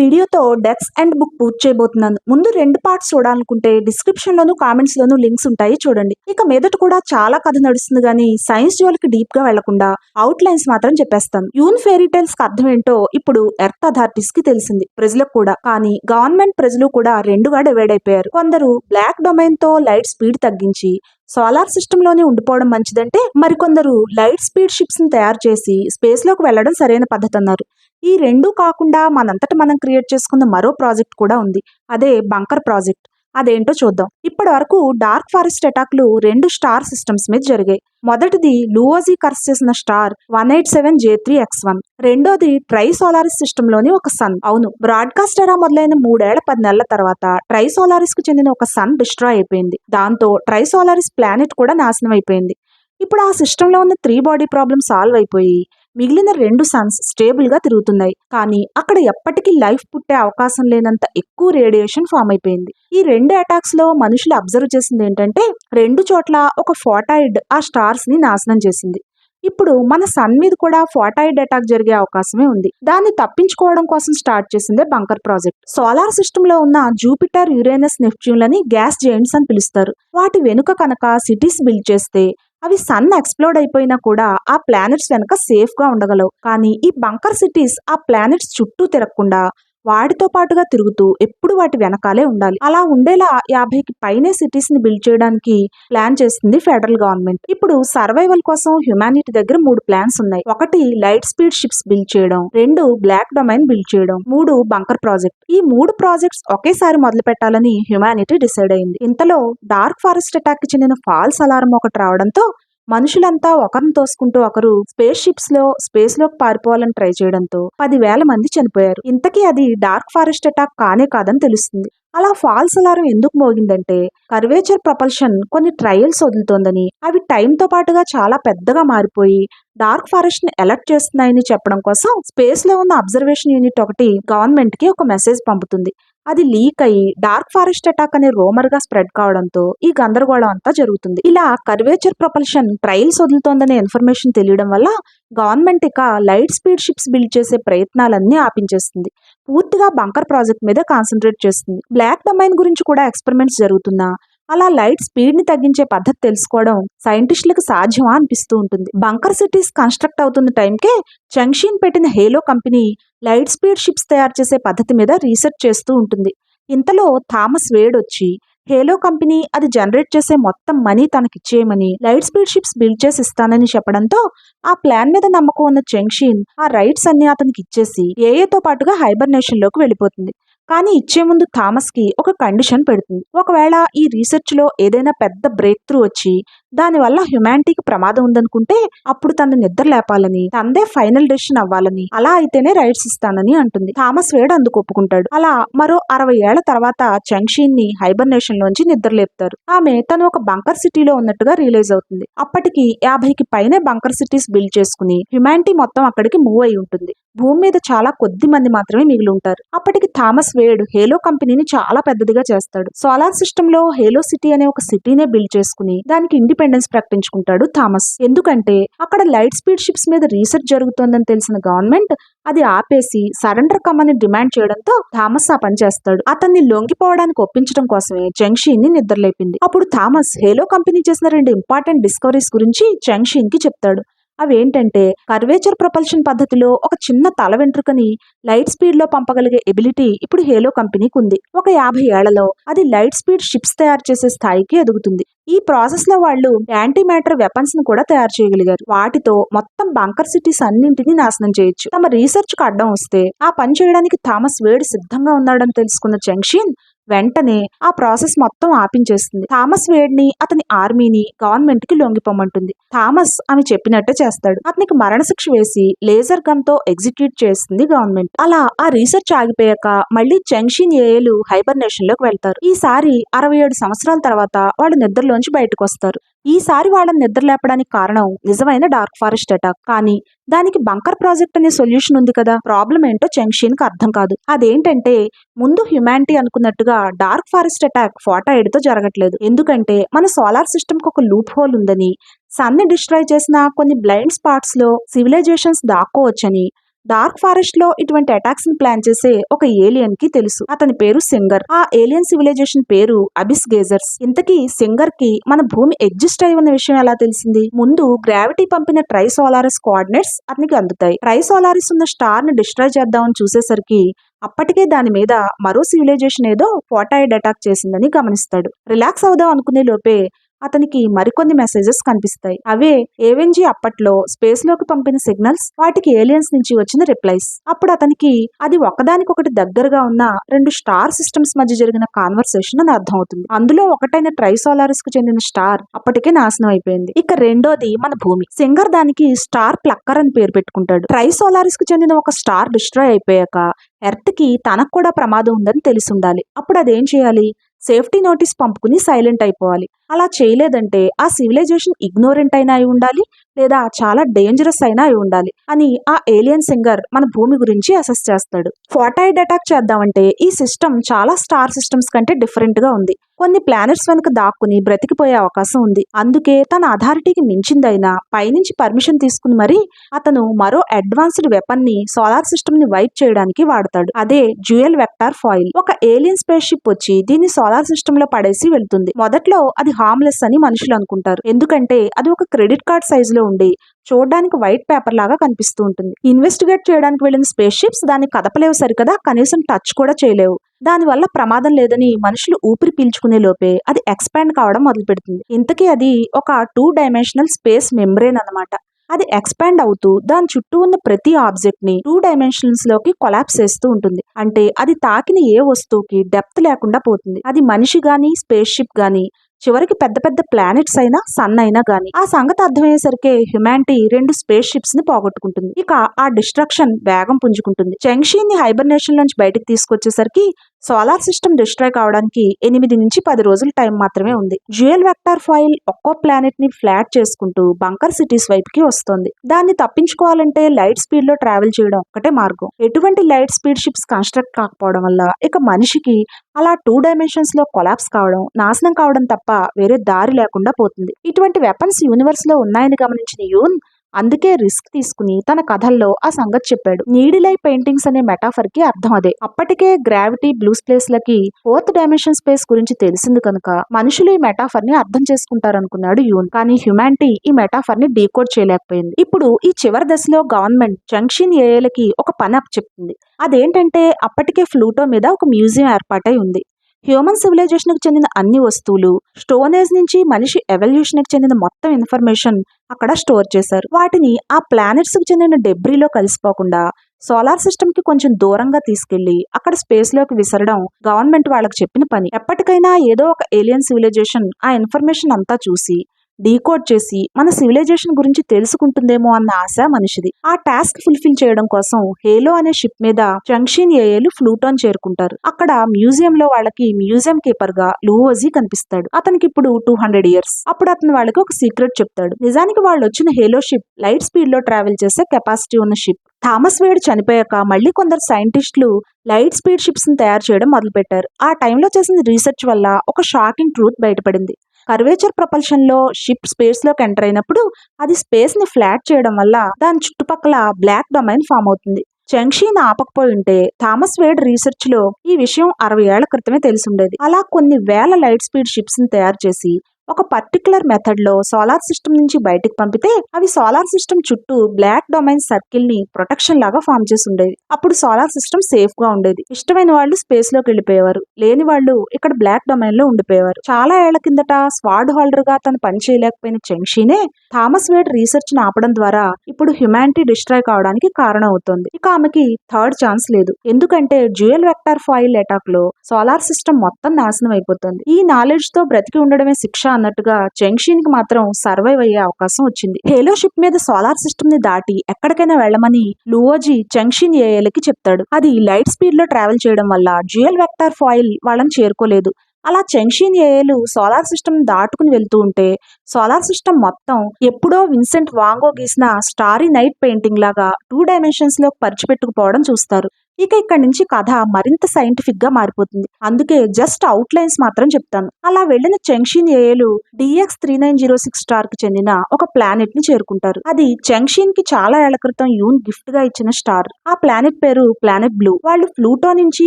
వీడియోతో dex and book పూర్తి చేయబోతున్నాను. ముందు రెండు పార్ట్స్ చూడాలనుకుంటే డిస్క్రిప్షన్ లోను కామెంట్స్ లోను లింక్స్ ఉంటాయి చూడండి. ఇక మీదట కూడా చాలా కథ నడుస్తుంది కానీ సైన్స్ జోలికి డీప్గా వెళ్ళకుండా అవుట్ లైన్స్ మాత్రం చెప్పేస్తాను. యూన్ ఫెయిరీ టైల్స్కి అర్థం ఏంటో ఇప్పుడు ఎర్త్ అథారిటీస్కి తెలిసింది. ప్రజలకు కూడా. కానీ గవర్నమెంట్ ప్రజలు కూడా రెండుగా డివైడ్ అయిపోయారు. కొందరు బ్లాక్ డొమైన్తో లైట్ స్పీడ్ తగ్గించి సోలార్ సిస్టమ్లోనే ఉండిపోవడం మంచిదంటే మరికొందరు లైట్ స్పీడ్ షిప్స్ని తయారు చేసి స్పేస్లోకి వెళ్ళడం సరైన పద్ధతి అన్నారు. ఈ రెండు కాకుండా మనంతట మనం క్రియేట్ చేసుకున్న మరో ప్రాజెక్ట్ కూడా ఉంది. అదే బంకర్ ప్రాజెక్ట్. అదేంటో చూద్దాం. ఇప్పటి వరకు డార్క్ ఫారెస్ట్ అటాక్లు రెండు స్టార్ సిస్టమ్స్ మీద జరిగాయి. మొదటిది లూవోజీ కర్స్ చేసిన star one eight seven J three X one. రెండోది ట్రై సోలారిస్ సిస్టమ్లోని ఒక సన్. అవును బ్రాడ్కాస్ట్ ఎరా మొదలైన మూడేళ్ళ పది నెలల తర్వాత ట్రై సోలారిస్కు చెందిన ఒక సన్ డిస్ట్రాయ్ అయిపోయింది. దాంతో ట్రై సోలారిస్ ప్లానెట్ కూడా నాశనం అయిపోయింది. ఇప్పుడు ఆ సిస్టంలో ఉన్న త్రీ బాడీ ప్రాబ్లమ్ సాల్వ్ అయిపోయి మిగిలిన రెండు సన్స్ స్టేబుల్గా తిరుగుతున్నాయి. కానీ అక్కడ ఎప్పటికీ లైఫ్ పుట్టే అవకాశం లేనంత ఎక్కువ రేడియేషన్ ఫామ్ అయిపోయింది. ఈ రెండు అటాక్స్లో మనుషులు అబ్జర్వ్ చేసింది ఏంటంటే రెండు చోట్ల ఒక ఫోటాయిడ్ ఆ స్టార్స్ని నాశనం చేసింది. ఇప్పుడు మన సన్ మీద కూడా ఫోటాయిడ్ అటాక్ జరిగే అవకాశమే ఉంది. దాన్ని తప్పించుకోవడం కోసం స్టార్ట్ చేసిందే బంకర్ ప్రాజెక్ట్. సోలార్ సిస్టమ్లో ఉన్న జూపిటర్ యురేనస్ నెప్ట్యూన్లని గ్యాస్ జైంట్స్ అని పిలుస్తారు. వాటి వెనుక కనుక సిటీస్ బిల్డ్ చేస్తే అవి సన్ ఎక్స్ప్లోడ్ అయిపోయినా కూడా ఆ ప్లానెట్స్ వెనక సేఫ్గా ఉండగలవు. కానీ ఈ బంకర్ సిటీస్ ఆ ప్లానెట్స్ చుట్టూ తిరగకుండా వాటితో పాటుగా తిరుగుతూ ఎప్పుడు వాటి వెనకాలే ఉండాలి. అలా ఉండేలా యాభైకి పైనే సిటీస్ని బిల్డ్ చేయడానికి ప్లాన్ చేస్తుంది ఫెడరల్ గవర్నమెంట్ ఇప్పుడు సర్వైవల్ కోసం హ్యుమానిటీ దగ్గర మూడు ప్లాన్స్ ఉన్నాయి. ఒకటి లైట్ స్పీడ్ షిప్స్ బిల్డ్ చేయడం. రెండు బ్లాక్ డొమైన్ బిల్డ్ చేయడం. మూడు బంకర్ ప్రాజెక్ట్ ఈ మూడు ప్రాజెక్ట్స్ ఒకేసారి మొదలు పెట్టాలని హ్యుమానిటీ డిసైడ్ అయింది. ఇంతలో డార్క్ ఫారెస్ట్ అటాక్కి చెందిన ఫాల్స్ అలారం ఒకటి రావడంతో మనుషులంతా ఒకరిని తోసుకుంటూ ఒకరు స్పేస్ షిప్స్లో స్పేస్లోకి పారిపోవాలని ట్రై చేయడంతో పదివేల మంది చనిపోయారు. ఇంతకీ అది డార్క్ ఫారెస్ట్ అటాక్ కానే కాదని తెలుస్తుంది. అలా ఫాల్స్ అలారం ఎందుకు మోగిందంటే కర్వేచర్ ప్రపల్షన్ కొన్ని ట్రయల్స్ వదులుతోందని. అవి టైంతో పాటుగా చాలా పెద్దగా మారిపోయి డార్క్ ఫారెస్ట్ని అలర్ట్ చేస్తున్నాయని చెప్పడం కోసం స్పేస్లో ఉన్న అబ్జర్వేషన్ యూనిట్ ఒకటి గవర్నమెంట్కి ఒక మెసేజ్ పంపుతుంది. అది లీక్ అయ్యి డార్క్ ఫారెస్ట్ అటాక్ అనే రోమర్గా స్ప్రెడ్ కావడంతో ఈ గందరగోళం అంతా జరుగుతుంది. ఇలా కర్వేచర్ ప్రపల్షన్ ట్రయల్స్ వదులుతోందనే ఇన్ఫర్మేషన్ తెలియడం వల్ల గవర్నమెంట్ ఇక లైట్ స్పీడ్ షిప్స్ బిల్డ్ చేసే ప్రయత్నాలన్నీ ఆపించేస్తుంది. పూర్తిగా బంకర్ ప్రాజెక్ట్ మీద కాన్సన్ట్రేట్ చేస్తుంది. బ్లాక్ డొమైన్ గురించి కూడా ఎక్స్పెరిమెంట్స్ జరుగుతున్నా. అలా లైట్ స్పీడ్ని తగ్గించే పద్ధతి తెలుసుకోవడం సైంటిస్టులకు సాధ్యమా అనిపిస్తూ ఉంటుంది. బంకర్ సిటీస్ కన్స్ట్రక్ట్ అవుతున్న టైంకే జంక్షన్ పెట్టిన Halo company light speed ships తయారు చేసే పద్ధతి మీద రీసెర్చ్ చేస్తూ ఉంటుంది. ఇంతలో థామస్ వేడ్ వచ్చి హేలో కంపెనీ అది జనరేట్ చేసే మొత్తం మనీ తనకిచ్చేయమని లైట్ స్పీడ్ షిప్స్ బిల్డ్ చేసి ఇస్తానని చెప్పడంతో ఆ ప్లాన్ మీద నమ్మకం ఉన్న జంక్షన్ ఆ రైట్స్ అన్ని అతనికి ఇచ్చేసి ఏఏతో పాటుగా హైబర్నేషన్లోకి వెళ్ళిపోతుంది. కానీ ఇచ్చే ముందు థామస్కి ఒక కండిషన్ పెడుతుంది. ఒకవేళ ఈ రీసెర్చ్లో ఏదైనా పెద్ద బ్రేక్ త్రూ వచ్చి దానివల్ల హ్యుమానిటీకి ప్రమాదం ఉందనుకుంటే అప్పుడు తను నిద్ర లేపాలని తందే ఫైనల్ డెసిషన్ అవ్వాలని అలా అయితేనే రైట్స్ ఇస్తానని అంటుంది. థామస్ వేడ్ అందుకు ఒప్పుకుంటాడు. అలా మరో అరవై ఏళ్ళ తర్వాత చంక్షీన్ని హైబర్నేషన్ లోంచి నిద్ర లేపుతారు. ఆమె తను ఒక బంకర్ సిటీలో ఉన్నట్టుగా రియలైజ్ అవుతుంది. అప్పటికి యాభైకి పైనే బంకర్ సిటీస్ బిల్డ్ చేసుకుని హ్యుమానిటీ మొత్తం అక్కడికి మూవ్ అయి ఉంటుంది. భూమి మీద చాలా కొద్ది మంది మాత్రమే మిగిలి ఉంటారు. అప్పటికి థామస్ వేడ్ హేలో కంపెనీని చాలా పెద్దదిగా చేస్తాడు. సోలార్ సిస్టమ్లో హేలో సిటీ అనే ఒక సిటీనే బిల్డ్ చేసుకుని దానికి ఇండిపెండెన్స్ ప్రకటించుకుంటాడు థామస్. ఎందుకంటే అక్కడ లైట్ స్పీడ్ షిప్స్ మీద రీసెర్చ్ జరుగుతోందని తెలిసిన గవర్నమెంట్ అది ఆపేసి సరెండర్ కమ్మని డిమాండ్ చేయడంతో థామస్ ఆ పని చేస్తాడు. అతన్ని లొంగిపోవడానికి ఒప్పించడం కోసమే జంక్షీన్ని నిద్రలేపింది. అప్పుడు థామస్ హేలో కంపెనీ చేసిన రెండు ఇంపార్టెంట్ డిస్కవరీస్ గురించి జంక్షీన్కి చెప్తాడు. అవేంటంటే కర్వేచర్ ప్రపల్షన్ పద్ధతిలో ఒక చిన్న తల వెంట్రుకని లైట్ స్పీడ్లో పంపగలిగే ఎబిలిటీ ఇప్పుడు హేలో కంపెనీకి ఉంది ఒక యాభై ఏళ్ళలో అది లైట్ స్పీడ్ షిప్స్ తయారు చేసే స్థాయికి ఎదుగుతుంది. ఈ ప్రాసెస్లో వాళ్ళు యాంటీ మ్యాటర్ వెపన్స్ను కూడా తయారు చేయగలిగారు. వాటితో మొత్తం బంకర్ సిటీస్ అన్నింటినీ నాశనం చేయొచ్చు. తమ రీసెర్చ్కు అడ్డం వస్తే ఆ పని చేయడానికి థామస్ వేడ్ సిద్ధంగా ఉన్నాడని తెలుసుకున్న జంక్షన్ వెంటనే ఆ ప్రాసెస్ మొత్తం ఆపించేస్తుంది. థామస్ వేడ్ని అతని ఆర్మీని గవర్నమెంట్కి లొంగిపోమంటుంది. థామస్ ఆమె చెప్పినట్టే చేస్తాడు. అతనికి మరణశిక్ష వేసి లేజర్ గన్తో ఎగ్జిక్యూట్ చేస్తుంది గవర్నమెంట్. అలా ఆ రీసెర్చ్ ఆగిపోయాక మళ్ళీ జంక్షన్ ఏఏలు హైబర్నేషన్లోకి వెళ్తారు ఈసారి అరవై ఏడు సంవత్సరాల తర్వాత వాళ్ళు నిద్రలోంచి బయటకు వస్తారు ఈసారి వాళ్ళని నిద్ర లేపడానికి కారణం నిజమైన డార్క్ ఫారెస్ట్ అటాక్. కానీ దానికి బంకర్ ప్రాజెక్ట్ అనే సొల్యూషన్ ఉంది కదా. ప్రాబ్లం ఏంటో చెంగ్షీన్కి అర్థం కాదు. అదేంటంటే ముందు హ్యుమానిటీ అనుకున్నట్టుగా డార్క్ ఫారెస్ట్ అటాక్ ఫోటాయిడ్తో జరగట్లేదు. ఎందుకంటే మన సోలార్ సిస్టమ్కు ఒక లూప్ హోల్ ఉందని సన్ని డిస్ట్రాయ్ చేసిన కొన్ని బ్లైండ్ స్పాట్స్లో సివిలైజేషన్స్ దాక్కోవచ్చని డార్క్ ఫారెస్ట్లో ఇటువంటి అటాక్స్ని ప్లాన్ చేసే ఒక ఏలియన్కి తెలుసు. అతని పేరు సింగర్. ఆ ఏలియన్ సివిలైజేషన్ పేరు అబిస్ గేజర్స్. ఇంతకీ సింగర్కి మన భూమి ఎగ్జిస్ట్ అయి ఉన్న విషయం ఎలా తెలిసింది? ముందు గ్రావిటీ పంపిన ట్రై సోలారస్ కోఆర్డినేట్స్ అతనికి అందుతాయి. ట్రై సోలారస్ ఉన్న స్టార్ని డిస్ట్రాయ్ చేద్దామని చూసేసరికి అప్పటికే దాని మీద మరో సివిలైజేషన్ ఏదో ఫోటాయిడ్ అటాక్ చేసిందని గమనిస్తాడు. రిలాక్స్ అవుదాం అనుకునే లోపే అతనికి మరికొన్ని మెసేజెస్ కనిపిస్తాయి. అవే ఏవెన్జీ అప్పట్లో స్పేస్లోకి పంపిన సిగ్నల్స్ వాటికి ఏలియన్స్ నుంచి వచ్చిన రిప్లైస్ అప్పుడు అతనికి అది ఒకదానికొకటి దగ్గరగా ఉన్న రెండు స్టార్ సిస్టమ్స్ మధ్య జరిగిన కాన్వర్సేషన్ అని అర్థం అవుతుంది అందులో ఒకటైన ట్రైసోలారిస్కు చెందిన స్టార్ అప్పటికే నాశనం అయిపోయింది. ఇక రెండోది మన భూమి. సింగర్ దానికి స్టార్ ప్లక్కర్ అని పేరు పెట్టుకుంటాడు. ట్రైసోలారిస్కు చెందిన ఒక స్టార్ డిస్ట్రాయ్ అయిపోయాక ఎర్త్కి తనకు కూడా ప్రమాదం ఉందని తెలిసి ఉండాలి. అప్పుడు అదేం చేయాలి? సేఫ్టీ నోటీస్ పంపుకుని సైలెంట్ అయిపోవాలి. అలా చేయలేదంటే ఆ సివిలైజేషన్ ఇగ్నోరెంట్ అయినా అయి ఉండాలి లేదా చాలా డేంజరస్ అయినా అయి ఉండాలి అని ఆ ఏలియన్ సింగర్ మన భూమి గురించి అసెస్ చేస్తాడు. ఫోటాయిడ్ అటాక్ చేద్దామంటే ఈ సిస్టమ్ చాలా స్టార్ సిస్టమ్స్ కంటే డిఫరెంట్గా ఉంది. కొన్ని ప్లానెట్స్ వెనుక దాక్కుని బ్రతికిపోయే అవకాశం ఉంది. అందుకే తన అథారిటీకి మించిందైనా పైనుంచి పర్మిషన్ తీసుకుని మరి అతను మరో అడ్వాన్స్డ్ వెపన్ని సోలార్ సిస్టమ్ని వైప్ చేయడానికి వాడతాడు. అదే జ్యూయల్ వెక్టార్ ఫాయిల్. ఒక ఏలియన్ స్పేస్ షిప్ వచ్చి దీన్ని సోలార్ సిస్టమ్లో పడేసి వెళ్తుంది. మొదట్లో అది హార్మ్లెస్ అని మనుషులు అనుకుంటారు. ఎందుకంటే అది ఒక క్రెడిట్ కార్డ్ సైజ్లో ఉండి చూడడానికి వైట్ పేపర్ లాగా కనిపిస్తూ ఉంటుంది. ఇన్వెస్టిగేట్ చేయడానికి వెళ్ళిన స్పేస్ షిప్స్ దాన్ని కదపలేవు సరికదా కనీసం టచ్ కూడా చేయలేవు. దానివల్ల ప్రమాదం లేదని మనుషులు ఊపిరి పీల్చుకునే లోపే అది ఎక్స్పాండ్ కావడం మొదలు పెడుతుంది ఇంతకీ అది ఒక టూ డైమెన్షనల్ స్పేస్ మెంబ్రేన్ అన్నమాట. అది ఎక్స్పాండ్ అవుతూ దాని చుట్టూ ఉన్న ప్రతి ఆబ్జెక్ట్ని టూ డైమెన్షన్స్లోకి కొలాప్స్ చేస్తూ ఉంటుంది. అంటే అది తాకిన ఏ వస్తువుకి డెప్త్ లేకుండా పోతుంది. అది మనిషి గాని స్పేస్ షిప్ గాని చివరికి పెద్ద పెద్ద ప్లానెట్స్ అయినా సన్ అయినా గానీ ఆ సంగతి అర్థమయ్యేసరికి హ్యుమానిటీ రెండు స్పేస్ షిప్స్ని పోగొట్టుకుంటుంది. ఇక ఆ డిస్ట్రక్షన్ వేగం పుంజుకుంటుంది. చెంగ్షీ ని హైబర్నేషన్ నుంచి బయటకు తీసుకొచ్చేసరికి సోలార్ సిస్టమ్ డిస్ట్రాయ్ కావడానికి ఎనిమిది నుంచి పది రోజుల టైం మాత్రమే ఉంది. జ్యుయల్ వెక్టార్ ఫాయిల్ ఒక్కో ప్లానెట్ని ఫ్లాట్ చేసుకుంటూ బంకర్ సిటీస్ వైపుకి వస్తుంది. దాన్ని తప్పించుకోవాలంటే లైట్ స్పీడ్లో ట్రావెల్ చేయడం ఒక్కటే మార్గం. ఎటువంటి లైట్ స్పీడ్ షిప్స్ కన్స్ట్రక్ట్ కాకపోవడం వల్ల ఇక మనిషికి అలా టూ డైమెన్షన్స్లో కొలాప్స్ కావడం నాశనం కావడం తప్ప వేరే దారి లేకుండా పోతుంది. ఇటువంటి వెపన్స్ యూనివర్స్లో ఉన్నాయని గమనించిన యూన్ అందుకే రిస్క్ తీసుకుని తన కథల్లో ఆ సంగతి చెప్పాడు. నీడిలై పెయింటింగ్స్ అనే మెటాఫర్కి అర్థం అదే. అప్పటికే గ్రావిటీ బ్లూ స్పేస్ లకి ఫోర్త్ డైమెన్షన్ స్పేస్ గురించి తెలిసింది కనుక మనుషులు ఈ మెటాఫర్ని అర్థం చేసుకుంటారనుకున్నాడు యూన్. కానీ హ్యుమానిటీ ఈ మెటాఫర్ని డీకోడ్ చేయలేకపోయింది. ఇప్పుడు ఈ చివరి దశలో గవర్నమెంట్ జంక్షన్ ఏఏలకి ఒక పని అప్ చెప్తుంది. అదేంటంటే అప్పటికే ఫ్లూటో మీద ఒక మ్యూజియం ఏర్పాటై ఉంది. హ్యూమన్ సివిలైజేషన్కు చెందిన అన్ని వస్తువులు స్టోన్ ఏజ్ నుంచి మనిషి ఎవల్యూషన్కి చెందిన మొత్తం ఇన్ఫర్మేషన్ అక్కడ స్టోర్ చేశారు. వాటిని ఆ ప్లానెట్స్కు చెందిన డెబ్రీలో కలిసిపోకుండా సోలార్ సిస్టమ్కి కొంచెం దూరంగా తీసుకెళ్ళి అక్కడ స్పేస్లోకి విసరడం గవర్నమెంట్ వాళ్ళకి చెప్పిన పని. ఎప్పటికైనా ఏదో ఒక ఏలియన్ సివిలైజేషన్ ఆ ఇన్ఫర్మేషన్ అంతా చూసి డీకోడ్ చేసి మన సివిలైజేషన్ గురించి తెలుసుకుంటుందేమో అన్న ఆశ మనిషిది. ఆ టాస్క్ ఫుల్ఫిల్ చేయడం కోసం హేలో అనే షిప్ మీద జంక్షన్ ఏఏలు ఫ్లూటాన్ చేరుకుంటారు. అక్కడ మ్యూజియం లో వాళ్ళకి మ్యూజియం కీపర్గా లూవోజీ కనిపిస్తాడు. అతనికి ఇప్పుడు టూ హండ్రెడ్ ఇయర్స్. అప్పుడు అతను వాళ్ళకి ఒక సీక్రెట్ చెప్తాడు. నిజానికి వాళ్ళు వచ్చిన హేలో షిప్ లైట్ స్పీడ్లో ట్రావెల్ చేసే కెపాసిటీ ఉన్న షిప్. థామస్ వేడ్ చనిపోయాక మళ్ళీ కొందరు సైంటిస్టులు లైట్ స్పీడ్ షిప్స్ని తయారు చేయడం మొదలుపెట్టారు. ఆ టైంలో చేసిన రీసెర్చ్ వల్ల ఒక షాకింగ్ ట్రూత్ బయటపడింది. కర్వేచర్ ప్రపల్షన్లో షిప్ స్పేస్లోకి ఎంటర్ అయినప్పుడు అది స్పేస్ని ఫ్లాట్ చేయడం వల్ల దాని చుట్టుపక్కల బ్లాక్ డొమైన్ ఫామ్ అవుతుంది. జంక్షీన్ ఆపకపోయి ఉంటే థామస్ వేడ్ రీసెర్చ్లో ఈ విషయం అరవై ఏళ్ళ క్రితమే తెలిసి ఉండేది. అలా కొన్ని వేల లైట్ స్పీడ్ షిప్స్ని తయారు చేసి ఒక పర్టికులర్ మెథడ్లో సోలార్ సిస్టమ్ నుంచి బయటకు పంపితే అవి సోలార్ సిస్టమ్ చుట్టూ బ్లాక్ డొమైన్ సర్కిల్ని ప్రొటెక్షన్ లాగా ఫామ్ చేసి ఉండేది అప్పుడు సోలార్ సిస్టమ్ సేఫ్గా ఉండేది. ఇష్టమైన వాళ్ళు స్పేస్లోకి వెళ్ళిపోయేవారు. లేని వాళ్ళు ఇక్కడ బ్లాక్ డొమైన్లో ఉండిపోయేవారు. చాలా ఏళ్ళ కిందట స్వాడ్ హోల్డర్గా తను పని చేయలేకపోయిన చెంగ్షీనే థామస్ వేడ్ రీసెర్చ్ని ఆపడం ద్వారా ఇప్పుడు హ్యుమానిటీ డిస్ట్రాయ్ కావడానికి కారణం అవుతుంది ఇక ఆమెకి థర్డ్ ఛాన్స్ లేదు. ఎందుకంటే జ్యుయల్ వెక్టార్ ఫాయిల్ అటాక్లో సోలార్ సిస్టమ్ మొత్తం నాశనం అయిపోతుంది. ఈ నాలెడ్జ్తో బ్రతికి ఉండడమే శిక్ష అన్నట్టుగా జంక్షన్కి మాత్రం సర్వైవ్ అయ్యే అవకాశం వచ్చింది. హేలోషిప్ మీద సోలార్ సిస్టమ్ని దాటి ఎక్కడికైనా వెళ్ళమని లూవోజీ జంక్షన్ ఏఏలకి చెప్తాడు. అది లైట్ స్పీడ్లో ట్రావెల్ చేయడం వల్ల జ్యుయల్ వెక్టార్ ఫాయిల్ వాళ్ళని చేరుకోలేదు. అలా చెంక్షిన్ ఏఏలు సోలార్ సిస్టమ్ దాటుకుని వెళ్తూ ఉంటే సోలార్ సిస్టమ్ మొత్తం ఎప్పుడో విన్సెంట్ వాంగో గీసిన స్టారీ నైట్ పెయింటింగ్ లాగా టూ డైమెన్షన్స్లో పరిచిపెట్టుకుపోవడం చూస్తారు. ఇక ఇక్కడ నుంచి కథ మరింత సైంటిఫిక్గా మారిపోతుంది. అందుకే జస్ట్ అవుట్ లైన్స్ మాత్రం చెప్తాను. అలా వెళ్ళిన Cheng Xin ఏఏలు DX three nine zero six స్టార్కి చెందిన ఒక ప్లానెట్ని చేరుకుంటారు. అది చెంగ్షిన్కి చాలా ఏళ్ళ క్రితం యూన్ గిఫ్ట్గా ఇచ్చిన స్టార్ ఆ ప్లానెట్ పేరు ప్లానెట్ బ్లూ వాళ్ళు ప్లూటో నుంచి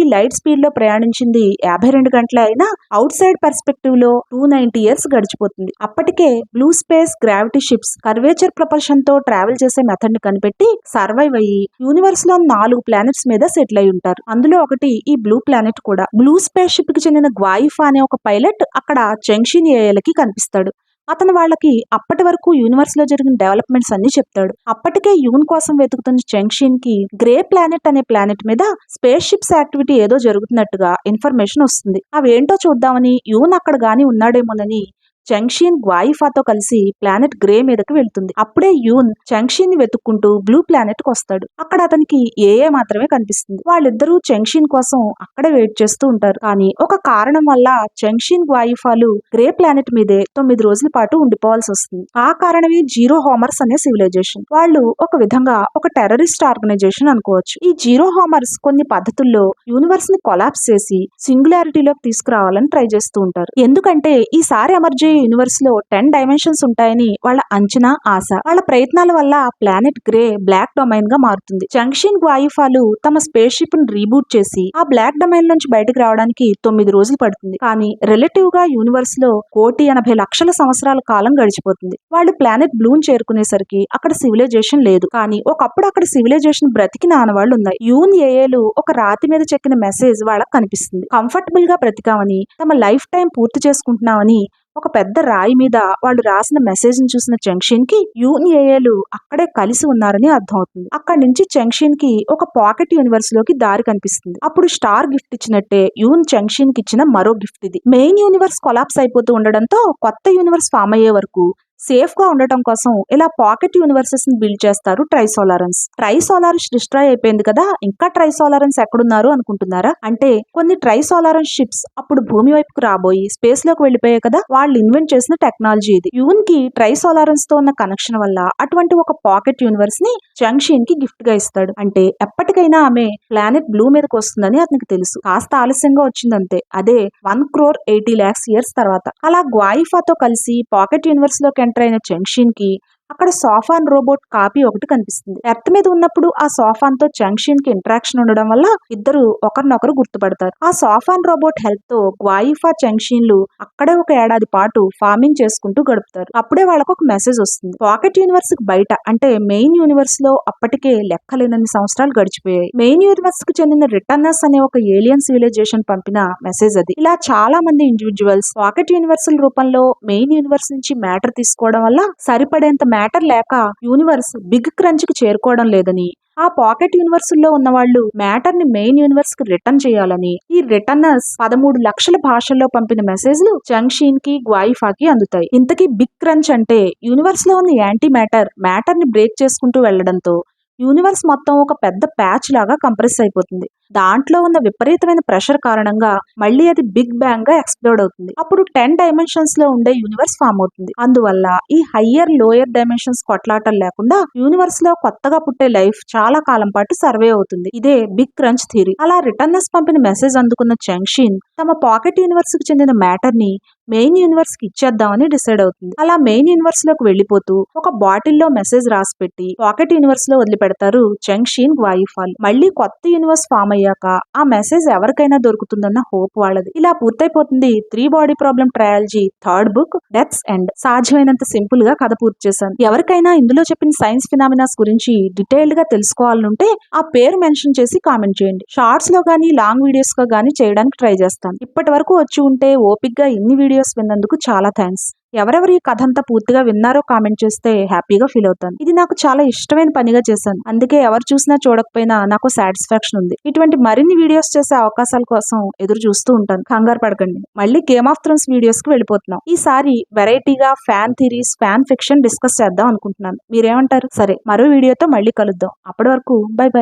లైట్ స్పీడ్లో ప్రయాణించింది యాభై రెండు గంటల అయినా అవుట్ సైడ్ పర్స్పెక్టివ్లో టూ నైన్టీ ఇయర్స్ గడిచిపోతుంది. అప్పటికే Blue Space gravity ships curvature ప్రపల్షన్తో travel చేసే మెథడ్ని కనిపెట్టి సర్వైవ్ అయ్యి యూనివర్స్లో నాలుగు ప్లానెట్స్ మీద సెటిల్ అయి ఉంటారు. అందులో ఒకటి ఈ బ్లూ ప్లానెట్ కూడా. బ్లూ స్పేస్ షిప్కి చెందిన గ్వాయిఫా అనే ఒక పైలట్ అక్కడ జంక్షన్ ఏఏలకి కనిపిస్తాడు. అతను వాళ్ళకి అప్పటి వరకు యూనివర్స్లో జరిగిన డెవలప్మెంట్స్ అన్ని చెప్తాడు. అప్పటికే యూన్ కోసం వెతుకుతున్న జంక్షన్కి గ్రే ప్లానెట్ అనే ప్లానెట్ మీద స్పేస్ షిప్స్ యాక్టివిటీ ఏదో జరుగుతున్నట్టుగా ఇన్ఫర్మేషన్ వస్తుంది. అవేంటో చూద్దామని యూన్ అక్కడ గాని ఉన్నాడేమోనని జంక్షన్ గ్వాయిఫాతో కలిసి ప్లానెట్ గ్రే మీదకి వెళ్తుంది. అప్పుడే యూన్ జంక్షన్ని వెతుక్కుంటూ బ్లూ ప్లానెట్కి వస్తాడు. అక్కడ అతనికి ఏఏ మాత్రమే కనిపిస్తుంది. వాళ్ళిద్దరూ జంక్షన్ కోసం అక్కడే వెయిట్ చేస్తూ ఉంటారు. కానీ ఒక కారణం వల్ల జంక్షన్ గ్వాయిఫాలు గ్రే ప్లానెట్ మీదే తొమ్మిది రోజుల పాటు ఉండిపోవాల్సి వస్తుంది. ఆ కారణమే జీరో హోమర్స్ అనే సివిలైజేషన్. వాళ్ళు ఒక విధంగా ఒక టెర్రరిస్ట్ ఆర్గనైజేషన్ అనుకోవచ్చు. ఈ జీరో హోమర్స్ కొన్ని పద్ధతుల్లో యూనివర్స్ని కొలాప్స్ చేసి సింగులారిటీలోకి తీసుకురావాలని ట్రై చేస్తూ ఉంటారు. ఎందుకంటే ఈసారి ఎమర్జీ యూనివర్స్లో టెన్ డైమెన్షన్స్ ఉంటాయని వాళ్ళ అంచనా ఆశ. వాళ్ళ ప్రయత్నాల వల్ల ప్లానెట్ గ్రే బ్లాక్ డొమైన్గా మారుతుంది. జంక్షన్ వాయుఫాలు తమ స్పేస్ షిప్ని రీబూట్ చేసి ఆ బ్లాక్ డొమైన్ నుంచి బయటకు రావడానికి తొమ్మిది రోజులు పడుతుంది. కానీ రిలేటివ్గా యూనివర్స్లో కోటి ఎనభై లక్షల సంవత్సరాల కాలం గడిచిపోతుంది. వాళ్ళు ప్లానెట్ బ్లూన్ చేరుకునేసరికి అక్కడ సివిలైజేషన్ లేదు. కానీ ఒకప్పుడు అక్కడ సివిలైజేషన్ బ్రతికిన ఆనవాళ్ళు ఉన్నాయి. యూన్ ఏఏలు ఒక రాతి మీద చెక్కిన మెసేజ్ వాళ్ళకి కనిపిస్తుంది. కంఫర్టబుల్గా బ్రతికామని తమ లైఫ్ టైం పూర్తి చేసుకుంటున్నామని ఒక పెద్ద రాయి మీద వాళ్ళు రాసిన మెసేజ్ని చూసిన జంక్షన్కి యూన్ఏఏలు అక్కడే కలిసి ఉన్నారని అర్థమవుతుంది అక్కడి నుంచి జంక్షన్కి ఒక పాకెట్ యూనివర్స్లోకి దారి కనిపిస్తుంది. అప్పుడు స్టార్ గిఫ్ట్ ఇచ్చినట్టే యూన్ జంక్షన్కి ఇచ్చిన మరో గిఫ్ట్ ఇది. మెయిన్ యూనివర్స్ కొలాప్స్ అయిపోతూ ఉండడంతో కొత్త యూనివర్స్ ఫామ్ అయ్యే వరకు సేఫ్గా ఉండటం కోసం ఇలా పాకెట్ యూనివర్సెస్ని బిల్డ్ చేస్తారు ట్రైసోలారన్స్. ట్రైసోలారన్స్ డిస్ట్రాయ్ అయిపోయింది కదా ఇంకా ట్రైసోలారన్స్ ఎక్కడున్నారు అనుకుంటున్నారా? అంటే కొన్ని ట్రైసోలారన్స్ షిప్స్ అప్పుడు భూమి వైపుకు రాబోయి స్పేస్లోకి వెళ్ళిపోయాయి కదా వాళ్ళు ఇన్వెంట్ చేసిన టెక్నాలజీ ఇది. యూన్కి ట్రైసోలారన్స్తో ఉన్న కనెక్షన్ వల్ల అటువంటి ఒక పాకెట్ యూనివర్స్ని జంక్షన్కి గిఫ్ట్గా ఇస్తాడు. అంటే ఎప్పటికైనా ఆమె ప్లానెట్ బ్లూ మీదకి వస్తుందని అతనికి తెలుసు. కాస్త ఆలస్యంగా వచ్చిందంతే. అదే one crore eighty lakhs years తర్వాత. అలా గ్వాయిఫాతో కలిసి పాకెట్ యూనివర్స్లోకి ఎంటర్ అయిన జంక్షన్కి అక్కడ సోఫాన్ రోబోట్ కాపీ ఒకటి కనిపిస్తుంది. ఎర్త్ మీద ఉన్నప్పుడు ఆ సోఫాన్తో జంక్షన్కి ఇంటరాక్షన్ ఉండడం వల్ల ఇద్దరు ఒకరినొకరు గుర్తుపడతారు. ఆ సోఫాన్ రోబోట్ హెల్ప్తో గ్వాయిఫా జంక్షన్లు అక్కడే ఒక ఏడాది పాటు ఫార్మింగ్ చేసుకుంటూ గడుపుతారు. అప్పుడే వాళ్ళకు ఒక మెసేజ్ వస్తుంది. పాకెట్ యూనివర్స్కి బయట అంటే మెయిన్ యూనివర్స్లో అప్పటికే లెక్కలేనన్ని సంవత్సరాలు గడిచిపోయాయి. మెయిన్ యూనివర్స్కి చెందిన రిటర్నర్స్ అనే ఒక ఏలియన్ సివిలైజేషన్ పంపిన మెసేజ్ అది. ఇలా చాలా మంది ఇండివిజువల్స్ పాకెట్ యూనివర్సల్ రూపంలో మెయిన్ యూనివర్స్ నుంచి మ్యాటర్ తీసుకోవడం వల్ల సరిపడేంత మ్యాటర్ లేక యూనివర్స్ బిగ్ క్రంచ్కి చేరుకోవడం లేదని ఆ పాకెట్ యూనివర్స్లో ఉన్న వాళ్ళు మ్యాటర్ని మెయిన్ యూనివర్స్కి రిటర్న్ చేయాలని ఈ రిటర్నర్స్ పదమూడు లక్షల భాషల్లో పంపిన మెసేజ్లు జంక్షన్కి గ్వాయిఫాకి అందుతాయి. ఇంతకీ బిగ్ క్రంచ్ అంటే యూనివర్స్లో ఉన్న యాంటీ మ్యాటర్ మ్యాటర్ని బ్రేక్ చేసుకుంటూ వెళ్ళడంతో యూనివర్స్ మొత్తం ఒక పెద్ద ప్యాచ్ లాగా కంప్రెస్ అయిపోతుంది. దాంట్లో ఉన్న విపరీతమైన ప్రెషర్ కారణంగా మళ్ళీ అది బిగ్ బ్యాంగ్గా ఎక్స్ప్లోడ్ అవుతుంది. అప్పుడు టెన్ డైమెన్షన్స్లో ఉండే యూనివర్స్ ఫామ్ అవుతుంది. అందువల్ల ఈ హయ్యర్ లోయర్ డైమెన్షన్స్ కొట్లాటలు లేకుండా యూనివర్స్లో కొత్తగా పుట్టే లైఫ్ చాలా కాలం పాటు సర్వే అవుతుంది. ఇదే బిగ్ క్రంచ్ థియరీ. అలా రిటర్నర్స్ పంపిన మెసేజ్ అందుకున్న జంక్షన్ తమ పాకెట్ యూనివర్స్కి చెందిన మ్యాటర్ని మెయిన్ యూనివర్స్కి ఇచ్చేద్దామని డిసైడ్ అవుతుంది. అలా మెయిన్ యూనివర్స్లోకి వెళ్ళిపోతూ ఒక బాటిల్లో మెసేజ్ రాసి పెట్టి పాకెట్ యూనివర్స్లో వదిలిపెడతారు జంక్షన్ వాయుఫాల్. మళ్ళీ కొత్త యూనివర్స్ ఫామ్ అయ్యాక ఆ మెసేజ్ ఎవరికైనా దొరుకుతుందన్న హోప్ వాళ్ళది. ఇలా పూర్తయిపోతుంది three body problem trilogy third book death's end సాధ్యమైనంత సింపుల్గా కథ పూర్తి చేశాను. ఎవరికైనా ఇందులో చెప్పిన సైన్స్ ఫినామినాస్ గురించి డీటెయిల్డ్గా తెలుసుకోవాలనుంటే ఆ పేరు మెన్షన్ చేసి కామెంట్ చేయండి. షార్ట్స్లో గానీ లాంగ్ వీడియోస్లో గానీ చేయడానికి ట్రై చేస్తాను. ఇప్పటి వరకు వచ్చి ఉంటే ఓపిక్గా ఇన్ని వీడియోస్ విన్నందుకు చాలా థ్యాంక్స్ ఎవరెవరు ఈ కథ అంతా పూర్తిగా విన్నారో కామెంట్ చేస్తే హ్యాపీగా ఫీల్ అవుతాను. ఇది నాకు చాలా ఇష్టమైన పనిగా చేశాను. అందుకే ఎవరు చూసినా చూడకపోయినా నాకు సాటిస్ఫాక్షన్ ఉంది. ఇటువంటి మరిన్ని వీడియోస్ చేసే అవకాశాల కోసం ఎదురు చూస్తూ ఉంటాను. కంగారు పడకండి. మళ్ళీ గేమ్ ఆఫ్ థ్రోన్స్ వీడియోస్కి వెళ్ళిపోతున్నాం. ఈసారి వెరైటీగా fan theories fan fiction discuss చేద్దాం అనుకుంటున్నాను. మీరేమంటారు? సరే మరో వీడియోతో మళ్ళీ కలుద్దాం. అప్పటి వరకు బై బై